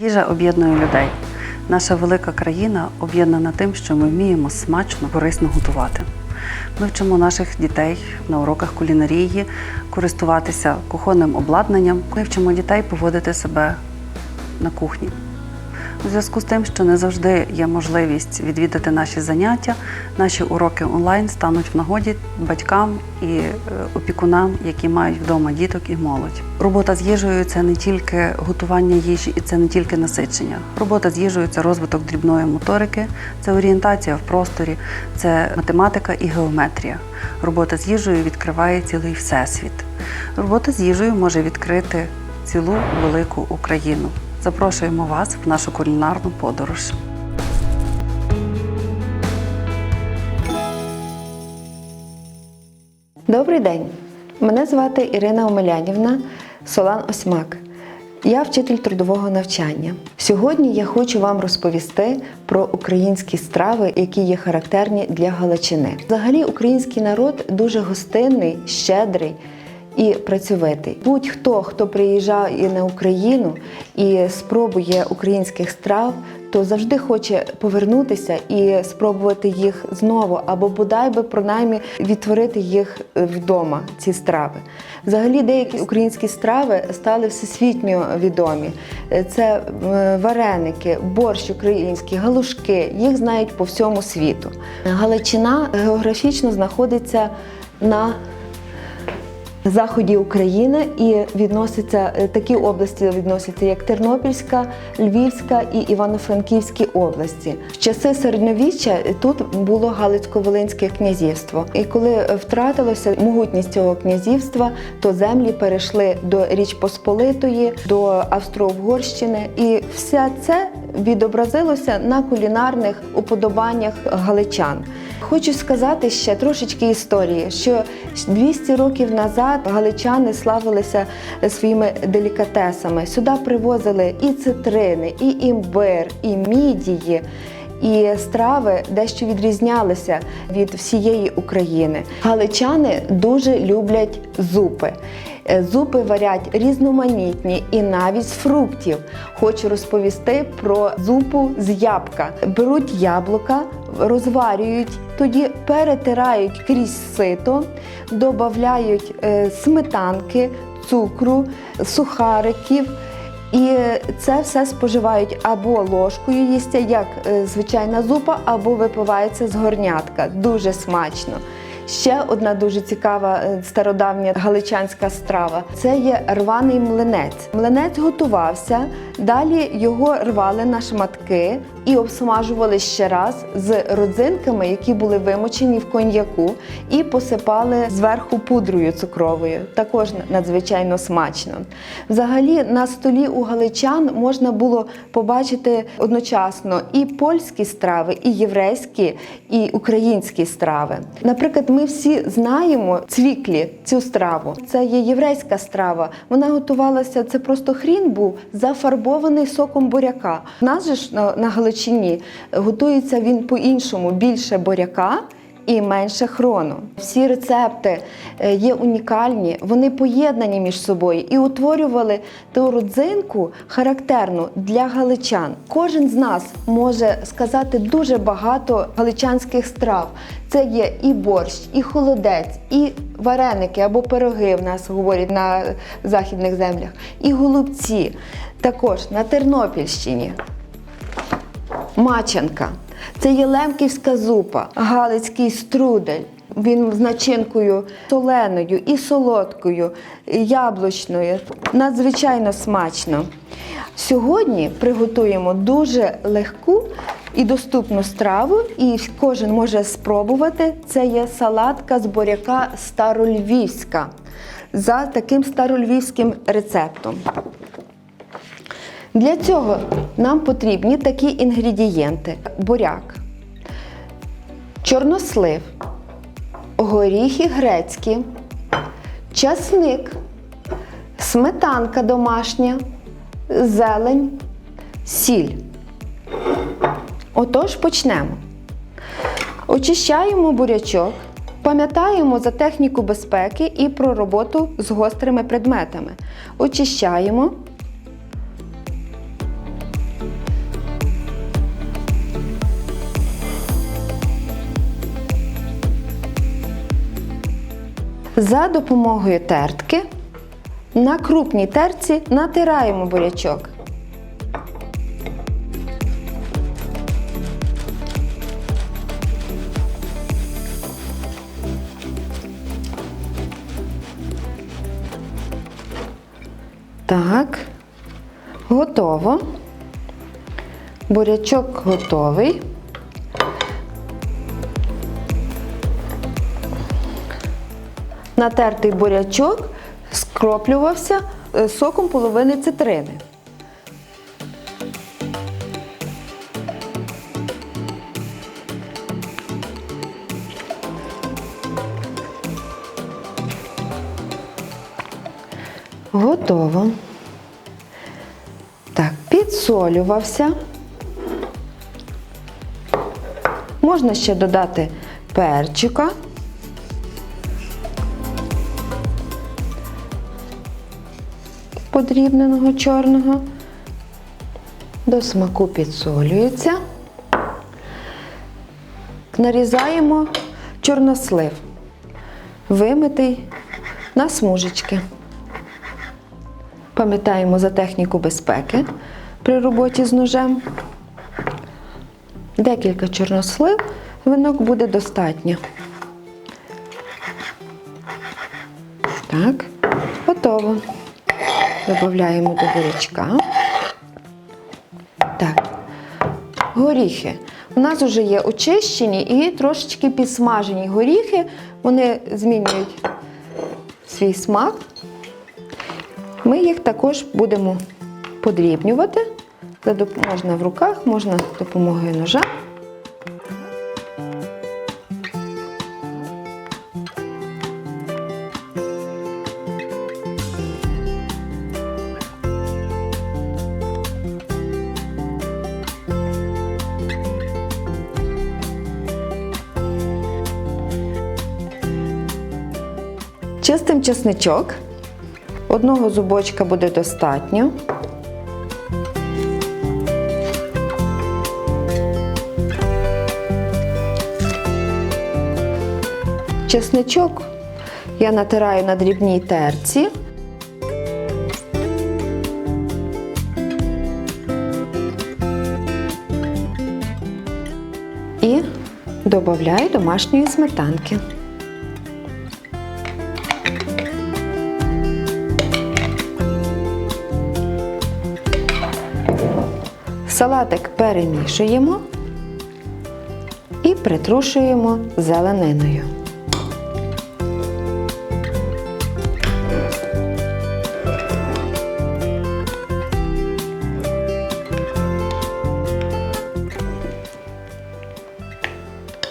Їжа об'єднує людей. Наша велика країна об'єднана тим, що ми вміємо смачно, корисно готувати. Ми вчимо наших дітей на уроках кулінарії користуватися кухонним обладнанням. Ми вчимо дітей поводити себе на кухні. У зв'язку з тим, що не завжди є можливість відвідати наші заняття, наші уроки онлайн стануть в нагоді батькам і е, опікунам, які мають вдома діток і молодь. Робота з їжею це не тільки готування їжі і це не тільки насичення. Робота з їжею це розвиток дрібної моторики, це орієнтація в просторі, це математика і геометрія. Робота з їжею відкриває цілий всесвіт. Робота з їжею може відкрити цілу велику Україну. Запрошуємо вас в нашу кулінарну подорож. Добрий день! Мене звати Ірина Омелянівна Солан Осьмак. Я вчитель трудового навчання. Сьогодні я хочу вам розповісти про українські страви, які є характерні для Галичини. Взагалі, український народ дуже гостинний, щедрий і працьовитий. Будь-хто, хто приїжджає на Україну і спробує українських страв, то завжди хоче повернутися і спробувати їх знову, або бодай би принаймні відтворити їх вдома, ці страви. Взагалі, деякі українські страви стали всесвітньо відомі. Це е, вареники, борщ український, галушки. Їх знають по всьому світу. Галичина географічно знаходиться на заході України і відноситься е, такі області відносяться як Тернопільська, Львівська і Івано-Франківські області. В часи середньовіччя тут було Галицько-Волинське князівство. І коли втратилося могутність цього князівства, то землі перейшли до Річ Посполитої, до Австро-Угорщини, і все це відобразилося на кулінарних уподобаннях галичан. Хочу сказати ще трошечки історії, що 200 років назад галичани славилися своїми делікатесами. Сюди привозили і цитрини, і імбир, і мідії. І страви дещо відрізнялися від всієї України. Галичани дуже люблять зупи. Е, Зупи варять різноманітні і навіть з фруктів. Хочу розповісти про зупу з ябка. Беруть яблука, розварюють, тоді перетирають крізь сито, додають е, сметанки, цукру, сухариків. І це все споживають або ложкою їсться, як е, звичайна зупа, або випивається з горнятка. Дуже смачно. Ще одна дуже цікава е, стародавня галичанська страва це є рваний млинець. Млинець готувався, далі його рвали на шматки і обсмажували ще раз з родзинками, які були вимочені в коньяку, і посипали зверху пудрою цукровою. Також надзвичайно смачно. Взагалі на столі у галичан можна було побачити одночасно і польські страви, і єврейські, і українські страви. Наприклад, ми всі знаємо цвіклі цю страву. Це є єврейська страва. Вона готувалася, це просто хрін був зафарбований соком буряка. У нас же ж на Галичині готується він по-іншому, більше буряка. І менше хрону. Всі рецепти е, є унікальні, вони поєднані між собою і утворювали ту родзинку характерну для галичан. Кожен з нас може сказати дуже багато галичанських страв. Це є і борщ, і холодець, і вареники або пироги в нас говорять на західних землях, і голубці. Також на Тернопільщині. Мачанка. Це є лемківська зупа, галицький струдель. Він з начинкою соленою і солодкою, і яблучною. Надзвичайно смачно. Сьогодні приготуємо дуже легку і доступну страву, і кожен може спробувати. Це є салатка з буряка старольвівська за таким старольвівським рецептом. Для цього нам потрібні такі інгредієнти: буряк, чорнослив, горіхи грецькі, часник, сметанка домашня, зелень, сіль. Отож, почнемо. Очищаємо бурячок, пам'ятаємо за техніку безпеки і про роботу з гострими предметами. Очищаємо. За допомогою тертки на крупній терці натираємо бурячок. Так, готово. Бурячок готовий. Натертий бурячок скроплювався е, соком половини цитрини. Готово. Так, підсолювався. Можна ще додати перчика. Подрібненого чорного. До смаку підсолюється. Нарізаємо чорнослив, вимитий на смужечки. Пам'ятаємо за техніку безпеки при роботі з ножем. Декілька чорнослив винок буде достатньо. Так, готово. Додаємо до бурячка. Так, горіхи. У нас вже є очищені і трошечки підсмажені горіхи. Вони змінюють свій смак. Ми їх також будемо подрібнювати. Можна в руках, можна допомогою ножа. Чистим чесничок. Одного зубочка буде достатньо. Чесничок я натираю на дрібній терці. І додаю домашньої сметанки. Салатик перемішуємо і притрушуємо зелениною.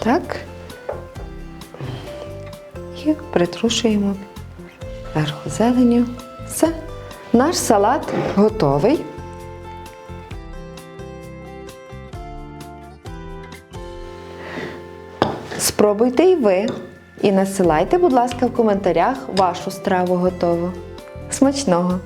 Так. І притрушуємо зверху зеленю. Все. Наш салат готовий. Спробуйте і ви. І насилайте, будь ласка, в коментарях вашу страву готову. Смачного!